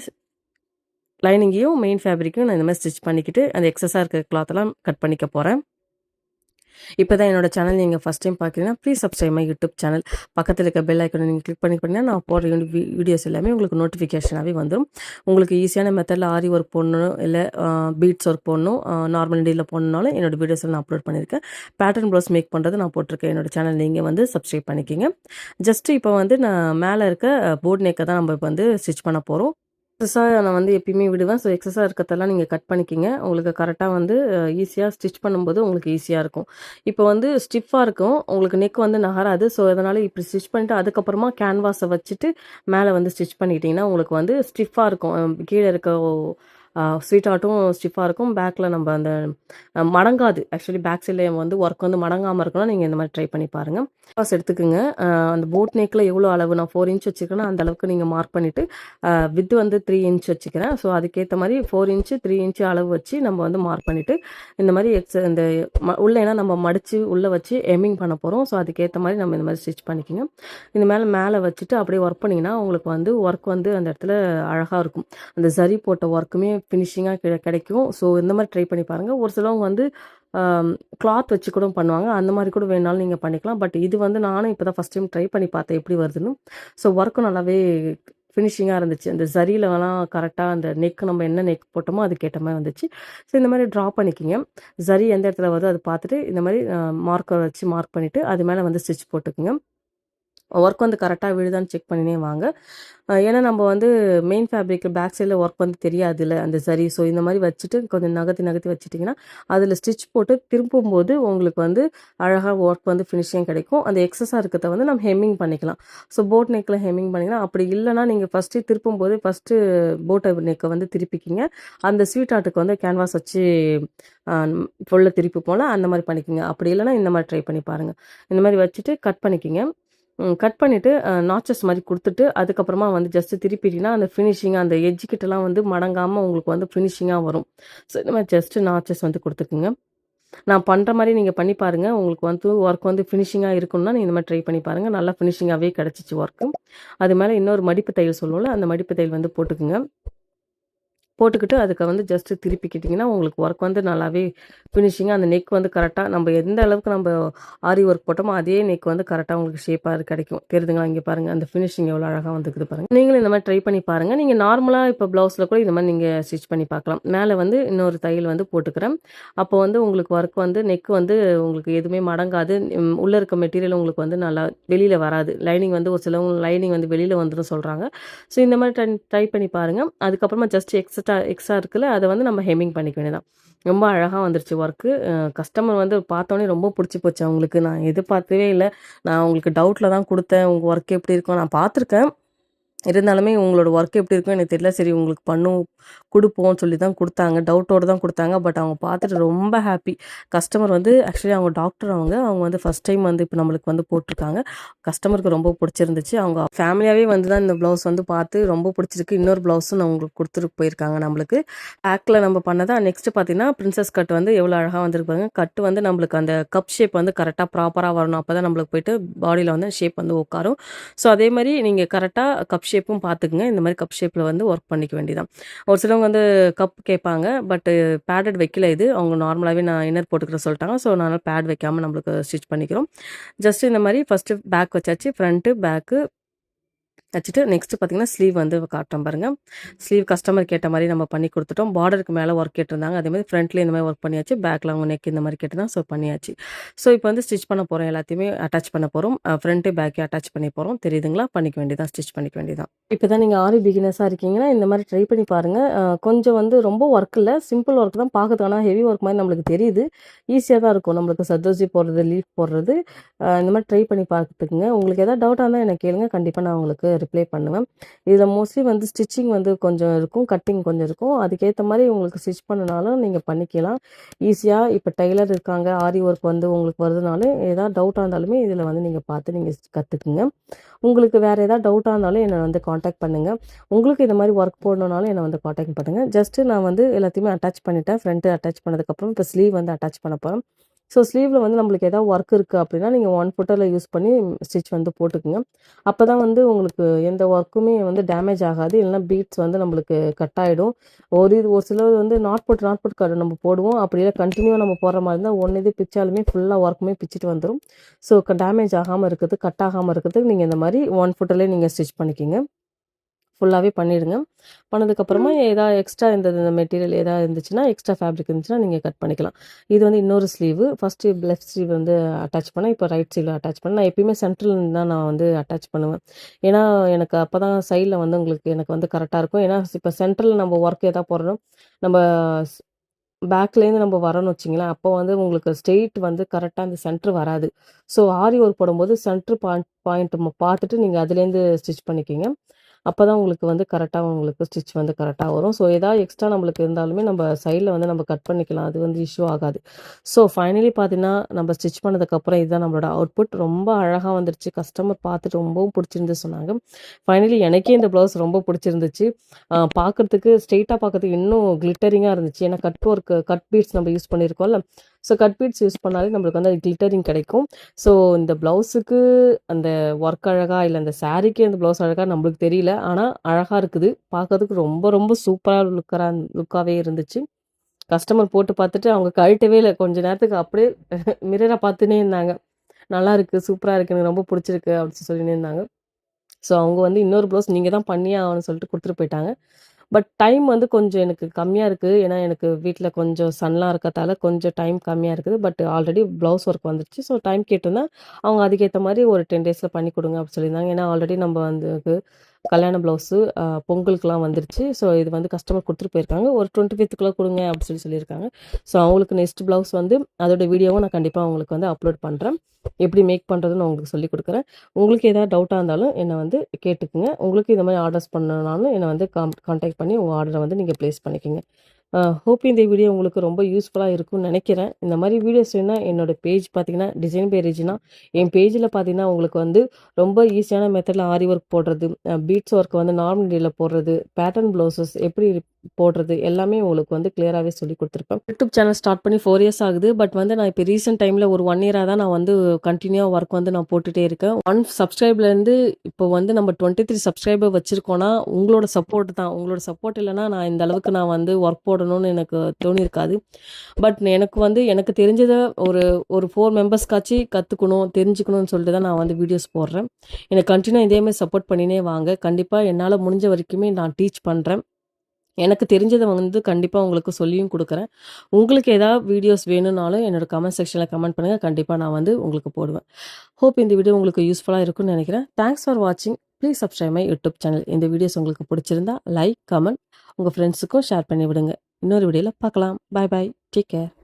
லைனிங்கையும் மெயின் ஃபேப்ரிக்கையும் நான் இந்த மாதிரி ஸ்டிச் பண்ணிக்கிட்டு அந்த எக்ஸஸாக இருக்கிற கிளாத்தெல்லாம் கட் பண்ணிக்க போகிறேன் இப்போ தான் என்னோட சேனல் நீங்கள் ஃபஸ்ட் டைம் பார்க்குறீங்கன்னா please subscribe my YouTube channel பக்கத்தில் இருக்க பெல் ஐக்கனை நீங்கள் கிளிக் பண்ணி பண்ணிங்கன்னா நான் போடுற வீடியோஸ் எல்லாமே உங்களுக்கு நோட்டிஃபிகேஷனாகவே வந்துடும் உங்களுக்கு ஈஸியான மெத்தடில் ஆரி ஒர்க் போடணும் இல்லை பீட்ஸ் ஒர்க் போடணும் நார்மல் டீலில் போடணுனாலும் என்னோட வீடியோஸில் நான் அப்லோட் பண்ணியிருக்கேன் பேட்டர்ன் ப்ளவுஸ் மேக் பண்ணுறது நான் போட்டிருக்கேன். என்னோட சேனல் நீங்கள் வந்து சப்ஸ்கிரைப் பண்ணிக்கிங்க. ஜஸ்ட்டு இப்போ வந்து நான் மேலே இருக்க போர்ட் நெக்கை தான் நம்ம இப்போ வந்து ஸ்டிச் பண்ண போகிறோம் எக்ஸஸாக நான் வந்து எப்பயுமே விடுவேன். ஸோ எக்ஸஸாக இருக்கிறதெல்லாம் நீங்கள் கட் பண்ணிக்கிங்க. உங்களுக்கு கரெக்டாக வந்து ஈஸியாக ஸ்டிச் பண்ணும்போது உங்களுக்கு ஈஸியாக இருக்கும். இப்போ வந்து ஸ்டிஃபாக இருக்கும். உங்களுக்கு நெக் வந்து நகராது. ஸோ அதனால் இப்படி ஸ்டிச் பண்ணிட்டு அதுக்கப்புறமா கேன்வாஸை வச்சுட்டு மேலே வந்து ஸ்டிச் பண்ணிக்கிட்டிங்கன்னா உங்களுக்கு வந்து ஸ்டிஃபாக இருக்கும். கீழே இருக்க ஸ்வீட் ஸ்டிஃபாக இருக்கும். பேக்கில் நம்ம அந்த மடங்காது. ஆக்சுவலி பேக் சைடில் வந்து ஒர்க் வந்து மடங்காமல் இருக்கணும். நீங்கள் இந்த மாதிரி ட்ரை பண்ணி பாருங்கள் பாஸ் எடுத்துக்கோங்க. அந்த போட் நெக்கில் எவ்வளோ அளவு நான் ஃபோர் இன்ச் வச்சுக்கிறேன்னா அந்த அளவுக்கு நீங்கள் மார்க் பண்ணிவிட்டு வித் வந்து த்ரீ இன்ச் வச்சுக்கிறேன். ஸோ அதுக்கேற்ற மாதிரி ஃபோர் இன்ச்சு த்ரீ இன்ச்சு அளவு வச்சு நம்ம வந்து மார்க் பண்ணிவிட்டு இந்த மாதிரி எக்ஸ் இந்த உள்ளே ஏன்னா நம்ம மடித்து உள்ளே வச்சு எம்மிங் பண்ண போகிறோம் ஸோ அதுக்கேற்ற மாதிரி நம்ம இந்த மாதிரி ஸ்டிச் பண்ணிக்கோங்க. இந்த மேலே மேலே வச்சுட்டு அப்படியே ஒர்க் பண்ணிங்கன்னா உங்களுக்கு வந்து ஒர்க் வந்து அந்த இடத்துல அழகாக இருக்கும். அந்த சரி போட்ட ஒர்க்குமே ஃபினிஷிங்காக கிடைக்கும். ஸோ இந்த மாதிரி ட்ரை பண்ணி பாருங்கள் ஒரு சிலவங்க வந்து கிளாத் வச்சு கூட பண்ணுவாங்க. அந்த மாதிரி கூட வேணாலும் நீங்கள் பண்ணிக்கலாம். பட் இது வந்து நானும் இப்போ தான் ஃபஸ்ட் டைம் ட்ரை பண்ணி பார்த்தேன் எப்படி வருதுன்னு. ஸோ ஒர்க்கும் நல்லாவே ஃபினிஷிங்காக இருந்துச்சு. அந்த ஜரியிலலாம் கரெக்டாக அந்த நெக் நம்ம என்ன நெக் போட்டோமோ அதுக்கேற்ற மாதிரி வந்துச்சு. ஸோ இந்த மாதிரி ட்ரா பண்ணிக்கிங்க. ஜரி எந்த இடத்துல வருதோ அதை பார்த்துட்டு இந்த மாதிரி மார்க்கர் வச்சு மார்க் பண்ணிவிட்டு அது மேலே வந்து ஸ்டிச் போட்டுக்குங்க. ஒர்க் வந்து கரெக்டாக விழுதான்னு செக் பண்ணினே வாங்க. ஏன்னா நம்ம வந்து மெயின் ஃபேப்ரிக்கில் பேக் சைடில் ஒர்க் வந்து தெரியாதுல்ல அந்த சரி. ஸோ இந்த மாதிரி வச்சுட்டு கொஞ்சம் நகர்த்தி நகர்த்தி வச்சுட்டிங்கன்னா அதில் ஸ்டிச் போட்டு திரும்பும்போது உங்களுக்கு வந்து அழகாக ஒர்க் வந்து ஃபினிஷிங் கிடைக்கும். அந்த எக்ஸஸாக இருக்கிறத வந்து நம்ம ஹெம்மிங் பண்ணிக்கலாம். ஸோ போட் நெக்கில் ஹெம்மிங் பண்ணிக்கலாம் அப்படி இல்லைனா நீங்கள் ஃபஸ்ட்டு திருப்பும்போது ஃபஸ்ட்டு போட்டை நெக்கை வந்து திருப்பிக்கிங்க. அந்த ஸ்வீட் ஆர்ட்டுக்கு வந்து கேன்வாஸ் வச்சு ஃபுல்லாக திருப்பி போகலாம் அந்த மாதிரி பண்ணிக்கோங்க. அப்படி இல்லைனா இந்த மாதிரி ட்ரை பண்ணி பாருங்கள் இந்த மாதிரி வச்சுட்டு கட் பண்ணிக்கிங்க. கட் பண்ணிவிட்டு நாச்சஸ் மாதிரி கொடுத்துட்டு அதுக்கப்புறமா வந்து ஜஸ்ட்டு திருப்பிட்டிங்கன்னா அந்த ஃபினிஷிங்காக அந்த எஜ்ஜுக்கிட்டலாம் வந்து மடங்காமல் உங்களுக்கு வந்து ஃபினிஷிங்காக வரும். ஸோ இந்த மாதிரி ஜஸ்ட்டு நாச்சஸ் வந்து கொடுத்துக்குங்க. நான் பண்ணுற மாதிரி நீங்கள் பண்ணி பாருங்கள் உங்களுக்கு வந்து ஒர்க் வந்து ஃபினிஷிங்காக இருக்கும்னா நீங்கள் இந்த மாதிரி ட்ரை பண்ணி பாருங்கள் நல்லா ஃபினிஷிங்காகவே கிடச்சிச்சு ஒர்க்கு அது மேலே இன்னொரு மடிப்பு தையல் சொல்லுவோம்ல அந்த மடிப்பு தையல் வந்து போட்டுக்குங்க. போட்டுக்கிட்டு அதுக்கு வந்து ஜஸ்ட்டு திருப்பிக்கிட்டிங்கன்னா உங்களுக்கு ஒர்க் வந்து நல்லாவே ஃபினிஷிங்காக அந்த நெக் வந்து கரெக்டாக நம்ம எந்த அளவுக்கு நம்ம ஆரி ஒர்க் போட்டோமோ அதே நெக் வந்து கரெக்டாக உங்களுக்கு ஷேப்பாக கிடைக்கும். தெரியுதுங்களா? இங்கே பாருங்கள் அந்த ஃபினிஷிங் எவ்வளோ அழகாக வந்துக்குது பாருங்கள் நீங்களும் இந்த மாதிரி ட்ரை பண்ணி பாருங்கள் நீங்கள் நார்மலாக இப்போ ப்ளவுஸில் கூட இந்த மாதிரி நீங்கள் ஸ்டிச் பண்ணி பார்க்கலாம். மேலே வந்து இன்னொரு தையல் வந்து போட்டுக்கிறேன். அப்போ வந்து உங்களுக்கு ஒர்க் வந்து நெக் வந்து உங்களுக்கு எதுவுமே மடங்காது. உள்ளே இருக்க மெட்டீரியல் உங்களுக்கு வந்து நல்லா வெளியில் வராது. லைனிங் வந்து ஒரு சிலவங்க லைனிங் வந்து வெளியில் வந்துடும் சொல்கிறாங்க ஸோ இந்த மாதிரி ட்ரை பண்ணி பாருங்கள் அதுக்கப்புறமா ஜஸ்ட் எக்ஸ்ட்ரா எக்ஸ்ட்ரா எக்ஸ்ட்ரா இருக்குல்ல அதை வந்து நம்ம ஹெம்மிங் பண்ணிக்க வேண்டியதான் ரொம்ப அழகாக வந்துருச்சு ஒர்க்கு கஸ்டமர் வந்து பார்த்தோன்னே ரொம்ப பிடிச்சி போச்சு அவங்களுக்கு. நான் எதிர்பார்க்கவே இல்லை. நான் உங்களுக்கு டவுட்டில் தான் கொடுத்தேன். உங்கள் ஒர்க் எப்படி இருக்கும்? நான் பார்த்துருக்கேன். இருந்தாலுமே உங்களோட ஒர்க் எப்படி இருக்கும் எனக்கு தெரியல. சரி உங்களுக்கு பண்ணும் கொடுப்போம்னு சொல்லி தான் கொடுத்தாங்க. டவுட்டோடு தான் கொடுத்தாங்க. பட் அவங்க பார்த்துட்டு ரொம்ப ஹாப்பி கஸ்டமர் வந்து ஆக்சுவலி அவங்க டாக்டர் அவங்க. அவங்க வந்து ஃபஸ்ட் டைம் வந்து இப்போ நம்மளுக்கு வந்து போட்டிருக்காங்க. கஸ்டமருக்கு ரொம்ப பிடிச்சிருந்துச்சு. அவங்க ஃபேமிலியாகவே வந்து தான் இந்த ப்ளவுஸ் வந்து பார்த்து ரொம்ப பிடிச்சிருக்கு. இன்னொரு ப்ளவுஸும் அவங்களுக்கு கொடுத்துட்டு போயிருக்காங்க நம்மளுக்கு. பேக்கில் நம்ம பண்ணதான் நெக்ஸ்ட்டு பார்த்தீங்கன்னா பிரின்சஸ் கட் வந்து எவ்வளோ அழகாக வந்திருப்பாங்க கட் வந்து நம்மளுக்கு அந்த கப் ஷேப் வந்து கரெக்டாக ப்ராப்பராக வரணும். அப்போ தான் நம்மளுக்கு போயிட்டு பாடியில் வந்து ஷேப் வந்து உட்காரும். ஸோ அதே மாதிரி நீங்கள் கரெக்டாக கப் ஷேப்பும் பார்த்துக்குங்க. இந்த மாதிரி கப் ஷேப்பில் வந்து ஒர்க் பண்ணிக்க வேண்டியதான் ஒரு சிலவங்க வந்து கப் கேட்பாங்க பட்டு பேடட் வைக்கல இது. அவங்க நார்மலாகவே நான் இன்னர் போட்டுக்கிற சொல்லிட்டாங்க. ஸோ அதனால் பேட் வைக்காமல் நம்மளுக்கு ஸ்டிச் பண்ணிக்கிறோம். ஜஸ்ட் இந்த மாதிரி ஃபஸ்ட்டு பேக் வச்சாச்சு. ஃப்ரண்ட்டு பேக்கு வச்சுட்டு நெக்ஸ்ட்டு பார்த்தீங்கன்னா ஸ்லீவ் வந்து காட்டுறோம் பாருங்கள் ஸ்லீவ் கஸ்டமர் கேட்ட மாதிரி நம்ம பண்ணி கொடுத்துட்டோம். பார்டருக்கு மேலே ஒர்க் கேட்டிருந்தாங்க. அதே மாதிரி ஃப்ரண்ட்லேயே இந்த மாதிரி ஒர்க் பண்ணியாச்சு. பேக்கில் அவங்க நெக் இந்த மாதிரி கேட்டு தான் ஸோ பண்ணியாச்சு. ஸோ இப்போ வந்து ஸ்டிச் பண்ண போகிறோம் எல்லாத்தையுமே அட்டாச் பண்ண போகிறோம் ஃப்ரண்ட்டு பேக்கே அட்டாச் பண்ணி போகிறோம் தெரியுதுங்களா? பண்ணிக்க வேண்டியதான் ஸ்டிச் பண்ணிக்க வேண்டியதான் இப்போ தான் நீங்கள் ஆரி பிகினஸாக இருக்கீங்கன்னா இந்த மாதிரி ட்ரை பண்ணி பாருங்கள் கொஞ்சம் வந்து ரொம்ப ஒர்க் இல்லை. சிம்பிள் ஒர்க் தான் பார்க்குறது ஆனால் ஹெவி ஒர்க் மாதிரி நம்மளுக்கு தெரியுது. ஈஸியாக தான் இருக்கும். நம்மளுக்கு சத்தோசி போடுறது லீஃப் போடுறது. இந்த மாதிரி ட்ரை பண்ணி பார்த்துக்குங்க. உங்களுக்கு எதாவது டவுட்டாக இருந்தால் எனக்கு கேளுங்க. கண்டிப்பாக நான் உங்களுக்கு ரிப்ளை பண்ணுவேன். இதில் மோஸ்ட்லி வந்து ஸ்டிச்சிங் வந்து கொஞ்சம் இருக்கும் கட்டிங் கொஞ்சம் இருக்கும். அதுக்கேற்ற மாதிரி உங்களுக்கு ஸ்டிச் பண்ணனாலும் நீங்கள் பண்ணிக்கலாம். ஈஸியாக இப்போ டெய்லர் இருக்காங்க ஆரி ஒர்க் வந்து உங்களுக்கு வருதுனாலும் ஏதாவது டவுட்டாக இருந்தாலுமே இதில் வந்து நீங்கள் பார்த்து நீங்கள் கற்றுக்குங்க உங்களுக்கு வேறு ஏதாவது டவுட்டாக இருந்தாலும் என்னை வந்து காண்டாக்ட் பண்ணுங்கள் உங்களுக்கு இந்த மாதிரி ஒர்க் போடணுனாலும் என்னை வந்து காண்டாக்ட் பண்ணுங்கள் ஜஸ்ட்டு நான் வந்து எல்லாத்தையுமே அட்டாச் பண்ணிட்டேன் ஃப்ரண்ட்டு அட்டாச் பண்ணதுக்கப்புறம் இப்போ ஸ்லீவ் வந்து அட்டாச் பண்ண போகிறேன் ஸோ ஸ்லீவில் வந்து நம்மளுக்கு ஏதாவது ஒர்க் இருக்குது அப்படின்னா நீங்கள் ஒன் ஃபுட்டரில் யூஸ் பண்ணி ஸ்டிச் வந்து போட்டுக்குங்க. அப்போ தான் வந்து உங்களுக்கு எந்த ஒர்க்குமே வந்து டேமேஜ் ஆகாது. இல்லைன்னா பீட்ஸ் வந்து நம்மளுக்கு கட் ஆகிடும் ஒரு இது ஒரு சிலர் வந்து knot put knot put card நம்ம போடுவோம். அப்படி இல்லை கண்டினியூவாக நம்ம போடுற மாதிரி இருந்தால் ஒன்று இது பிச்சாலுமே ஃபுல்லாக ஒர்க்குமே பிச்சுட்டு வந்துடும் ஸோ டேமேஜ் ஆகாமல் இருக்குது கட் ஆகாமல் இருக்கிறதுக்கு நீங்கள் இந்த மாதிரி ஒன் ஃபுட்டிலே நீங்கள் ஸ்டிச் பண்ணிக்கிங்க. ஃபுல்லாகவே பண்ணிவிடுங்க பண்ணதுக்கப்புறமா ஏதாவது எக்ஸ்ட்ரா இந்த மெட்டீரியல் ஏதாவது இருந்துச்சுன்னா எக்ஸ்ட்ரா ஃபேப்ரிக் இருந்துச்சுன்னா நீங்கள் கட் பண்ணிக்கலாம். இது வந்து இன்னொரு ஸ்லீவு ஃபஸ்ட்டு லெஃப்ட் ஸ்லீவ் வந்து அட்டாச் பண்ணேன் இப்போ ரைட் ஸ்லீவில் அட்டாச் பண்ணேன் நான் எப்பயுமே சென்ட்ரல் தான் நான் வந்து அட்டாச் பண்ணுவேன். ஏன்னா எனக்கு அப்போ தான் சைடில் வந்து உங்களுக்கு எனக்கு வந்து கரெக்டாக இருக்கும். ஏன்னா இப்போ சென்ட்ரலில் நம்ம ஒர்க் எதாவது போடுறோம் நம்ம பேக்லேருந்து நம்ம வரோன்னு வச்சிங்களேன் அப்போ வந்து உங்களுக்கு ஸ்ட்ரெயிட் வந்து கரெக்டாக அந்த சென்டர் வராது. ஸோ ஆரி ஒர்க் போடும்போது சென்டர் பாயிண்ட் பாயிண்ட் பார்த்துட்டு நீங்கள் அதுலேருந்து ஸ்டிச் பண்ணிக்கிங்க. அப்போ தான் உங்களுக்கு வந்து கரெக்டாக உங்களுக்கு ஸ்டிச் வந்து கரெக்டாக வரும். ஸோ ஏதாவது எக்ஸ்ட்ரா நம்மளுக்கு இருந்தாலுமே நம்ம சைடில் வந்து நம்ம கட் பண்ணிக்கலாம். அது வந்து இஷ்யூ ஆகாது. ஸோ ஃபைனலி பார்த்தீங்கன்னா நம்ம ஸ்டிச் பண்ணதுக்கப்புறம் இதுதான் நம்மளோட அவுட்புட் ரொம்ப அழகாக வந்துருச்சு. கஸ்டமர் பார்த்துட்டு ரொம்பவும் பிடிச்சிருந்து சொன்னாங்க. ஃபைனலி எனக்கே இந்த ப்ளவுஸ் ரொம்ப பிடிச்சிருந்துச்சு. பார்க்குறதுக்கு ஸ்ட்ரெயிட்டாக பார்க்கறதுக்கு இன்னும் கிளிட்டரிங்காக இருந்துச்சு. ஏன்னா கட் ஒர்க் கட் பீட்ஸ் நம்ம யூஸ் பண்ணியிருக்கோம்ல ஸோ கட் பீட்ஸ் யூஸ் பண்ணாலே நம்மளுக்கு வந்து அது கிளிட்டரிங் கிடைக்கும். ஸோ இந்த ப்ளவுஸுக்கு அந்த ஒர்க் அழகாக இல்லை அந்த சாரீக்கு அந்த ப்ளவுஸ் அழகாக நம்மளுக்கு தெரியல. ஆனால் அழகாக இருக்குது. பார்க்கறதுக்கு ரொம்ப ரொம்ப சூப்பராக லுக்கராக லுக்காகவே இருந்துச்சு. கஸ்டமர் போட்டு பார்த்துட்டு அவங்க கழட்டவே இல்லை. கொஞ்ச நேரத்துக்கு அப்படியே மிரரை பார்த்துனே இருந்தாங்க. நல்லா இருக்குது சூப்பராக இருக்குது எனக்கு ரொம்ப பிடிச்சிருக்கு அப்படின்னு சொல்லினே இருந்தாங்க. ஸோ அவங்க வந்து இன்னொரு ப்ளவுஸ் நீங்கள் தான் பண்ணியே ஆகணும்னு சொல்லிட்டு கொடுத்துட்டு போயிட்டாங்க. பட் டைம் வந்து கொஞ்சம் எனக்கு கம்மியாக இருக்குது ஏன்னா எனக்கு வீட்டில் கொஞ்சம் சன்லாம் இருக்கிறதால கொஞ்சம் டைம் கம்மியாக இருக்குது. பட் ஆல்ரெடி ப்ளவுஸ் ஒர்க் வந்துருச்சு. ஸோ டைம் கேட்டிருந்தா அவங்க அதுக்கேற்ற மாதிரி ஒரு டென் டேஸில் பண்ணி கொடுங்க அப்படின்னு சொல்லியிருந்தாங்க. ஏன்னா ஆல்ரெடி நம்ம வந்து கல்யாண ப்ளவுஸு பொங்கலுக்குலாம் வந்துருச்சு. ஸோ இது வந்து கஸ்டமர் கொடுத்துட்டு போயிருக்காங்க. ஒரு டுவெண்ட்டி ஃபிஃப்த்துக்குள்ளே கொடுங்க அப்படின்னு சொல்லி சொல்லியிருக்காங்க. ஸோ அவங்களுக்கு நெக்ஸ்ட் ப்ளவுஸ் வந்து அதோட வீடியோவும் நான் கண்டிப்பாக அவங்களுக்கு வந்து அப்லோட் பண்ணுறேன் எப்படி மேக் பண்ணுறதுன்னு நான் உங்களுக்கு சொல்லி கொடுக்குறேன். உங்களுக்கு ஏதாவது டவுட்டாக இருந்தாலும் என்னை வந்து கேட்டுக்குங்க. உங்களுக்கு இந்த மாதிரி ஆர்டர்ஸ் பண்ணனாலும் என்னை வந்து காம் கான்டாக்ட் பண்ணி உங்கள் ஆர்டரை வந்து நீங்கள் ப்ளேஸ் பண்ணிக்கோங்க. ஹோப் இந்த வீடியோ உங்களுக்கு ரொம்ப யூஸ்ஃபுல்லாக இருக்கும்னு நினைக்கிறேன். இந்த மாதிரி வீடியோஸ் வேணால் என்னோட பேஜ் பார்த்தீங்கன்னா டிசைன் பேரேஜ்னா என் பேஜில் பார்த்தீங்கன்னா உங்களுக்கு வந்து ரொம்ப ஈஸியான மெத்தடில் ஆரி ஒர்க் போடுறது பீட்ஸ் ஒர்க் வந்து நார்மல் டேயில் போடுறது பேட்டர்ன் ப்ளவுசஸ் எப்படி போடுறது எல்லாமே உங்களுக்கு வந்து கிளியராகவே சொல்லி கொடுத்துருப்பேன். யூடியூப் சேனல் ஸ்டார்ட் பண்ணி ஃபோர் இயர்ஸ் ஆகுது. பட் வந்து நான் இப்போ ரீசெண்ட் டைமில் ஒரு ஒன் இயராக தான் நான் வந்து கண்டினியூவாக ஒர்க் வந்து நான் போட்டுகிட்டே இருக்கேன். ஒன் சப்ஸ்கிரைப்லேருந்து இப்போ வந்து நம்ம டுவெண்ட்டி த்ரீ சப்ஸ்கிரைபர் வச்சுருக்கோன்னா உங்களோட சப்போர்ட் தான். உங்களோட சப்போர்ட் இல்லைனா நான் இந்த அளவுக்கு நான் வந்து ஒர்க் போடணும்னு எனக்கு தோணியிருக்காது பட் எனக்கு வந்து எனக்கு தெரிஞ்சதை ஒரு ஒரு ஃபோர் மெம்பர்ஸ்க்காச்சு கற்றுக்கணும் தெரிஞ்சுக்கணும்னு சொல்லிட்டு தான் நான் வந்து வீடியோஸ் போடுறேன். எனக்கு கண்டினியூ இதேமாதிரி சப்போர்ட் பண்ணினே வாங்க. கண்டிப்பாக என்னால் முடிஞ்ச வரைக்குமே நான் டீச் பண்ணுறேன் எனக்கு தெரிஞ்சதை வந்து கண்டிப்பாக உங்களுக்கு சொல்லியும் கொடுக்குறேன். உங்களுக்கு ஏதாவது வீடியோஸ் வேணும்னாலும் என்னோடய கமெண்ட் செக்ஷனில் கமெண்ட் பண்ணுங்கள் கண்டிப்பாக நான் வந்து உங்களுக்கு போடுவேன். ஹோப் இந்த வீடியோ உங்களுக்கு யூஸ்ஃபுல்லாக இருக்கும்னு நினைக்கிறேன். தேங்க்ஸ் ஃபார் வாட்சிங் please subscribe my YouTube channel இந்த வீடியோஸ் உங்களுக்கு பிடிச்சிருந்தா லைக் கமெண்ட் உங்கள் ஃப்ரெண்ட்ஸுக்கும் ஷேர் பண்ணி விடுங்க. இன்னொரு வீடியோவில் பார்க்கலாம். பாய் பாய் டேக் கேர்